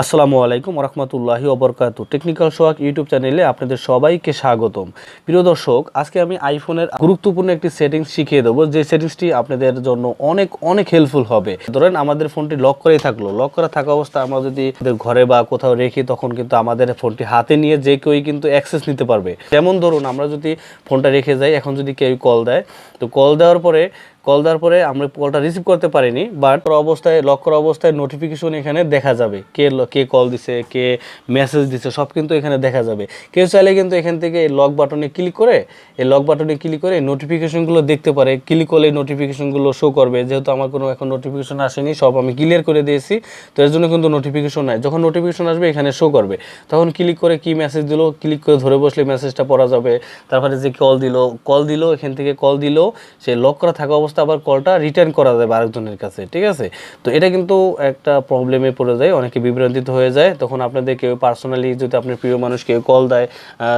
আসসালামু আলাইকুম রহমতুল্লাহি ওবরকাত। টেকনিক্যাল সোয়াক ইউটিউব চ্যানেলে আপনাদের সবাইকে স্বাগতম। প্রিয় দর্শক, আজকে আমি আইফোনের গুরুত্বপূর্ণ একটি সেটিংস শিখিয়ে দেবো। যে সেটিংসটি আপনাদের জন্য অনেক অনেক হেল্পফুল হবে। ধরেন, আমাদের ফোনটি লক করেই থাকল। লক করা থাকা অবস্থায় আমরা যদি ঘরে বা কোথাও রেখি, তখন কিন্তু আমাদের ফোনটি হাতে নিয়ে যে কেউই কিন্তু অ্যাক্সেস নিতে পারবে। যেমন ধরুন, আমরা যদি ফোনটা রেখে যাই, এখন যদি কেউ কল দেয়, তো কল দেওয়ার পরে কল দেওয়ার পরে আমরা কলটা রিসিভ করতে পারিনি বাট অবস্থায় লক করা অবস্থায় নোটিফিকেশন এখানে দেখা যাবে। কে কে কল দিছে, কে মেসেজ দিছে, সব কিন্তু এখানে দেখা যাবে। কেউ চাইলে কিন্তু এখান থেকে এই লক বাটনে ক্লিক করে, এই লক বাটনে ক্লিক করে নোটিফিকেশনগুলো দেখতে পারে। ক্লিক করলে নোটিফিকেশনগুলো শো করবে। যেহেতু আমার কোনো এখন নোটিফিকেশন আসেনি, সব আমি ক্লিয়ার করে দিয়েছি, তো এর জন্য কিন্তু নোটিফিকেশন নাই। যখন নোটিফিকেশন আসবে, এখানে শো করবে। তখন ক্লিক করে কি মেসেজ দিলো ক্লিক করে ধরে বসলে মেসেজটা পড়া যাবে। তারপরে যে কল দিল কল দিল, এখান থেকে কল দিল, সে লক করা থাকা অবস্থা আবার কলটা রিটার্ন করা যাবে আরেকজনের কাছে, ঠিক আছে? তো এটা কিন্তু একটা প্রবলেমে পড়ে যায়, অনেকে বিভ্রান্তিত হয়ে যায়। তখন আপনাদের কেউ পার্সোনালি যদি আপনার প্রিয় মানুষ কেউ কল দেয়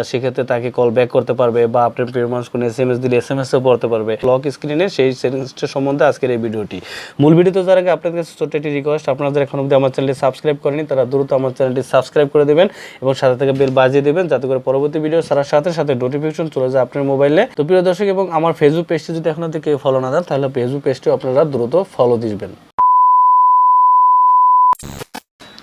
সেক্ষেত্রে তাকে কল ব্যাক করতে পারবে বা আপনার প্রিয় মানুষ কোনো এস এম এস দিলে এস এম এসও পড়তে পারবে। লক স্ক্রিনে সেই সেটিংসটা সম্বন্ধে আজকের এই ভিডিওটি। মূল ভিডিওতে যার আগে আপনাদের কাছে ছোট্ট একটি রিকোয়েস্ট আপনারা যারা এখন অবধি আমার চ্যানেলটি সাবস্ক্রাইব করেনি তারা দ্রুত আমার চ্যানেলটি সাবস্ক্রাইব করে দেবেন এবং সাথে থেকে বেল বাজিয়ে দেবেন যাতে করে পরবর্তী ভিডিও ছাড়ার সাথে সাথে নোটিফিকেশন চলে যায় আপনার মোবাইলে তো প্রিয় দর্শক এবং আমার ফেসবুক পেজটি যদি এখন কেউ ফলো না তাহলে ফেসবুক পেজটি আপনারা দ্রুত ফলো দিবেন।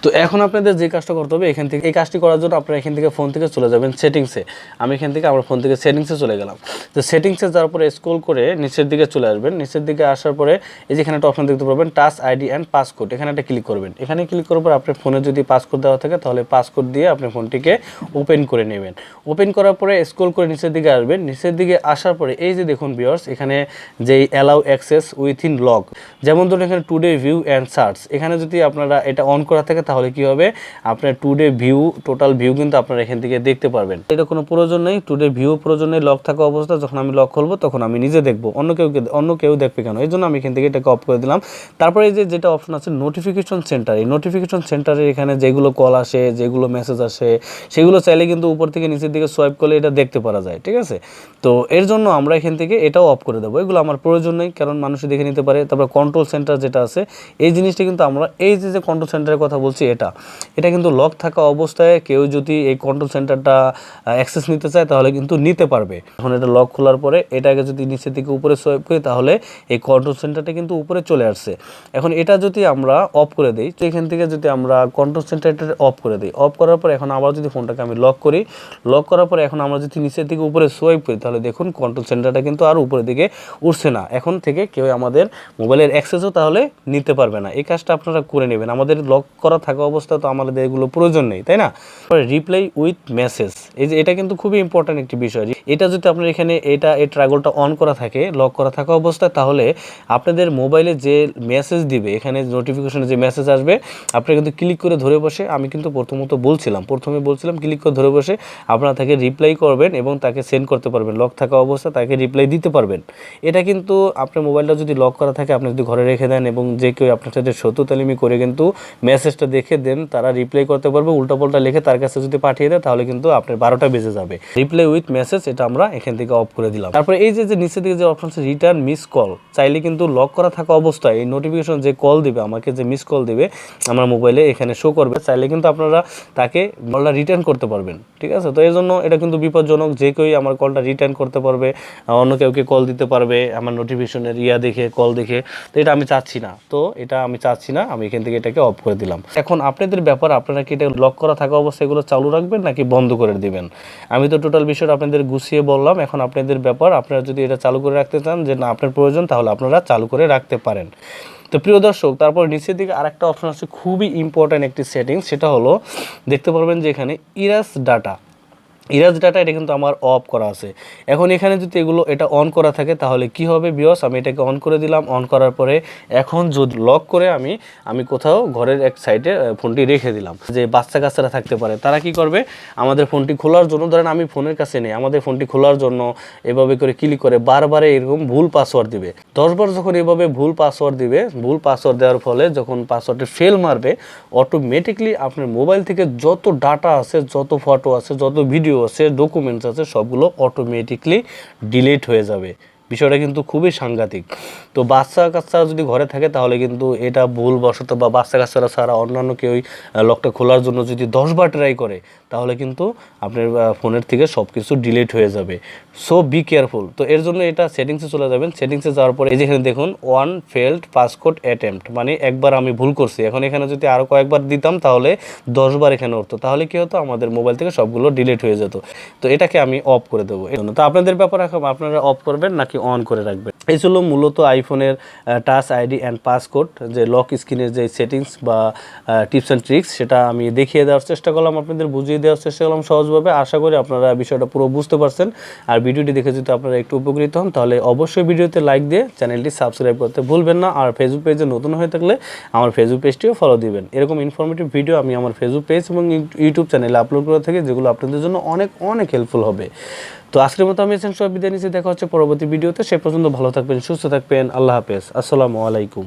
তো এখন আপনাদের যে কাজটা করতে হবে, এখান থেকে এই কাজটি করার জন্য আপনারা এখান থেকে ফোন থেকে চলে যাবেন সেটিংসে আমি এখান থেকে আমার ফোন থেকে সেটিংসে চলে গেলাম। তো সেটিংসে যাওয়ার পরে স্ক্রল করে নিচের দিকে চলে আসবেন। নিচের দিকে আসার পরে এই যে এখানে একটা অপশন দেখতে পাবেন টাচ আইডি অ্যান্ড পাসকোড এখানে একটা ক্লিক করবেন। এখানে ক্লিক করার পর আপনার ফোনে যদি পাসকোড দেওয়া থাকে, তাহলে পাসকোড দিয়ে আপনি ফোনটিকে ওপেন করে নেবেন। ওপেন করার পরে স্ক্রল করে নিচের দিকে আসবেন। নিচের দিকে আসার পরে এই যে দেখুন বিয়ার্স এখানে যেই allow access with in lock যেমন ধরুন এখানে টুডে ভিউ অ্যান্ড সার্চ এখানে যদি আপনারা এটা অন করা থাকে তাহলে কি হবে? আপনার টুডে ভিউ টোটাল ভিউ কিন্তু আপনারা এখান থেকে দেখতে পারবেন। এটা কোনো প্রয়োজন নেই টুডে ভিউ প্রয়োজন নেই লক থাকা অবস্থা, যখন আমি লক খুলবো, তখন আমি নিজে দেখব। অন্য কেউ অন্য কেউ দেখবে কেন? এই জন্য আমি এখান থেকে এটাকে অফ করে দিলাম। তারপরে এই যে যেটা অপশন আছে নোটিফিকেশন সেন্টার এই নোটিফিকেশন সেন্টারে এখানে যেগুলো কল আসে, যেগুলো মেসেজ আসে, সেগুলো চাইলে কিন্তু উপর থেকে নিচের দিকে সোয়াইপ করলে এটা দেখতে পারা যায়, ঠিক আছে? তো এর জন্য আমরা এখান থেকে এটাও অফ করে দেবো। এগুলো আমার প্রয়োজন নেই, কারণ মানুষ দেখে নিতে পারে। তারপর কন্ট্রোল সেন্টার যেটা আছে, এই জিনিসটা কিন্তু আমরা এই যে যে কন্ট্রোল সেন্টারের কথা বলছি এটা। এটা কিন্তু লক থাকা অবস্থায় কেউ যদি এই কন্ট্রোল সেন্টারটা অ্যাক্সেস নিতে চায় তাহলে কিন্তু নিতে পারবে। এখন এটা লক খোলার পরে এটাকে যদি নিচের দিকে উপরে সোয়াইপ করি তাহলে এই কন্ট্রোল সেন্টারটা কিন্তু উপরে চলে আসছে। এখন এটা যদি আমরা অফ করে দিই, তো এখান থেকে যদি আমরা কন্ট্রোল সেন্টারটা অফ করে দিই অফ করার পর এখন আবার যদি ফোনটাকে আমি লক করি লক করার পর এখন আমরা যদি নিচের দিকে উপরে সোয়াইপ করি, তাহলে দেখুন কন্ট্রোল সেন্টারটা কিন্তু আর উপরের দিকে উঠছে না। এখন থেকে কেউ আমাদের মোবাইলের অ্যাক্সেসও তাহলে নিতে পারবে না। এই কাজটা আপনারা করে নেবেন। আমাদের লক করা থাকা অবস্থা তো আমাদের এগুলো প্রয়োজন নেই, তাই না? রিপ্লাই উইথ মেসেজ এই যে এটা কিন্তু খুবই ইম্পর্ট্যান্ট একটি বিষয় এটা যদি আপনার এখানে এটা, এই ট্রাগলটা অন করা থাকে লক করা থাকা অবস্থায়, তাহলে আপনাদের মোবাইলে যে মেসেজ দিবে, এখানে নোটিফিকেশনে যে মেসেজ আসবে, আপনি কিন্তু ক্লিক করে ধরে বসে, আমি কিন্তু প্রথমত বলছিলাম, প্রথমে বলছিলাম ক্লিক করে ধরে বসে আপনারা তাকে রিপ্লাই করবেন এবং তাকে সেন্ড করতে পারবেন। লক থাকা অবস্থা তাকে রিপ্লাই দিতে পারবেন। এটা কিন্তু আপনার মোবাইলটা যদি লক করা থাকে, আপনি যদি ঘরে রেখে দেন এবং যে কেউ আপনার সাথে সত্য তালিমি করে কিন্তু মেসেজটা দেখে দেন, তারা রিপ্লাই করতে পারবে, উল্টাপাল্টা লিখে তার কাছে যদি পাঠিয়ে দেয়, তাহলে কিন্তু আপনার বারোটা বেজে যাবে। রিপ্লাই উইথ মেসেজ এটা আমরা এখান থেকে অফ করে দিলাম। তারপরে এই যে নিচের দিকে যে অপশন আছে রিটার্ন মিস কল চাইলে কিন্তু লক করা থাকা অবস্থায় এই নোটিফিকেশন যে কল দিবে, আমাকে যে মিস কল দিবে, আমার মোবাইলে এখানে শো করবে, চাইলে কিন্তু আপনারা তাকে কলটা রিটার্ন করতে পারবেন, ঠিক আছে? তো এই জন্য এটা কিন্তু বিপজ্জনক, যে কেউই আমার কলটা রিটার্ন করতে পারবে, অন্য কেউকে কল দিতে পারবে, আমার নোটিফিকেশনের ইয়া দেখে কল দেখে, তো এটা আমি চাচ্ছি না। তো এটা আমি চাচ্ছি না, আমি এখান থেকে এটাকে অফ করে দিলাম। এখন আপনাদের ব্যাপার, আপনারা কি এটা লক করা থাকা অবস্থায় এগুলো চালু রাখবেন নাকি বন্ধ করে দিবেন? আমি তো টোটাল বিষয়টা আপনাদের গুছিয়ে বললাম, এখন আপনাদের ব্যাপার, আপনারা যদি এটা চালু করে রাখতে চান যে না, আপনার প্রয়োজন, তাহলে আপনারা চালু করে রাখতে পারেন। তো প্রিয় দর্শক, তারপর নিচের দিকে আরেকটা অপশন আছে, খুবই ইম্পর্ট্যান্ট একটি সেটিং সেটা হলো, দেখতে পারবেন যে এখানে ইরাস ডাটা ইরাজ ডাটা এটা কিন্তু আমার অফ করা আছে। এখন এখানে যদি এগুলো এটা অন করা থাকে, তাহলে কি হবে বিয়স? আমি এটাকে অন করে দিলাম। অন করার পরে এখন যদি লক করে আমি আমি কোথাও ঘরের এক সাইডে ফোনটি রেখে দিলাম। যে বাচ্চা কাচ্চারা থাকতে পারে, তারা কি করবে? আমাদের ফোনটি খোলার জন্য, ধরেন আমি ফোনের কাছে নেই, আমাদের ফোনটি খোলার জন্য এভাবে করে ক্লিক করে বারবার এরকম ভুল পাসওয়ার্ড দিবে। দশবার যখন এভাবে ভুল পাসওয়ার্ড দিবে, ভুল পাসওয়ার্ড দেওয়ার ফলে যখন পাসওয়ার্ডে ফেল মারবে অটোমেটিকলি আপনার মোবাইল থেকে যত ডাটা আছে, যত ফটো আছে, যত ভিডিও আছে ডকুমেন্টস আছে সবগুলো অটোমেটিকলি ডিলিট হয়ে যাবে। বিষয়টা কিন্তু খুবই সাংঘাতিক। তো বাচ্চা কাচ্চা যদি ঘরে থাকে, তাহলে কিন্তু এটা ভুল বশত বা বাচ্চা কাচ্চারা ছাড়া অন্যান্য কেউই লকটা খোলার জন্য যদি দশবার ট্রাই করে, তাহলে কিন্তু আপনার ফোনের থেকে সব কিছু ডিলিট হয়ে যাবে। সো বি কেয়ারফুল তো এর জন্য এটা সেটিংসে চলে যাবেন। সেটিংসে যাওয়ার পরে এই যেখানে দেখুন ওয়ান ফেল্ড পাসকোড অ্যাটেম্প্ট মানে একবার আমি ভুল করছি। এখন এখানে যদি আরও কয়েকবার দিতাম, তাহলে দশবার এখানে উঠতো। তাহলে কী হতো? আমাদের মোবাইল থেকে সবগুলো ডিলিট হয়ে যেত। তো এটাকে আমি অফ করে দেবো। তো আপনাদের ব্যাপারে এখন আপনারা অফ করবেন, নাকি অন করে রাখবেন। এই ছিল মূলত আইফোনের টাচ আইডি অ্যান্ড পাসকোড যে লক স্ক্রিনের যে সেটিংস বা টিপস অ্যান্ড ট্রিক্স সেটা আমি দেখিয়ে দেওয়ার চেষ্টা করলাম, আপনাদের বুঝিয়ে দেওয়ার চেষ্টা করলাম সহজভাবে। আশা করি আপনারা বিষয়টা পুরো বুঝতে পারছেন। আর ভিডিওটি দেখে যদি আপনারা একটু উপকৃত হন, তাহলে অবশ্যই ভিডিওতে লাইক দিয়ে চ্যানেলটি সাবস্ক্রাইব করতে ভুলবেন না। আর ফেসবুক পেজে নতুন হয়ে থাকলে আমার ফেসবুক পেজটিও ফলো দিবেন। এরকম ইনফরমেটিভ ভিডিও আমি আমার ফেসবুক পেজ এবং ইউটিউব চ্যানেলে আপলোড করে থাকি, যেগুলো আপনাদের জন্য অনেক অনেক হেল্পফুল হবে। তো আজকের মতো আমি এসেন সব বিদায় নিচ্ছি, দেখা হচ্ছে পরবর্তী ভিডিওতে। সে পর্যন্ত ভালো থাকবেন, সুস্থ থাকবেন, আল্লাহ হাফেজ। আসসালামু আলাইকুম।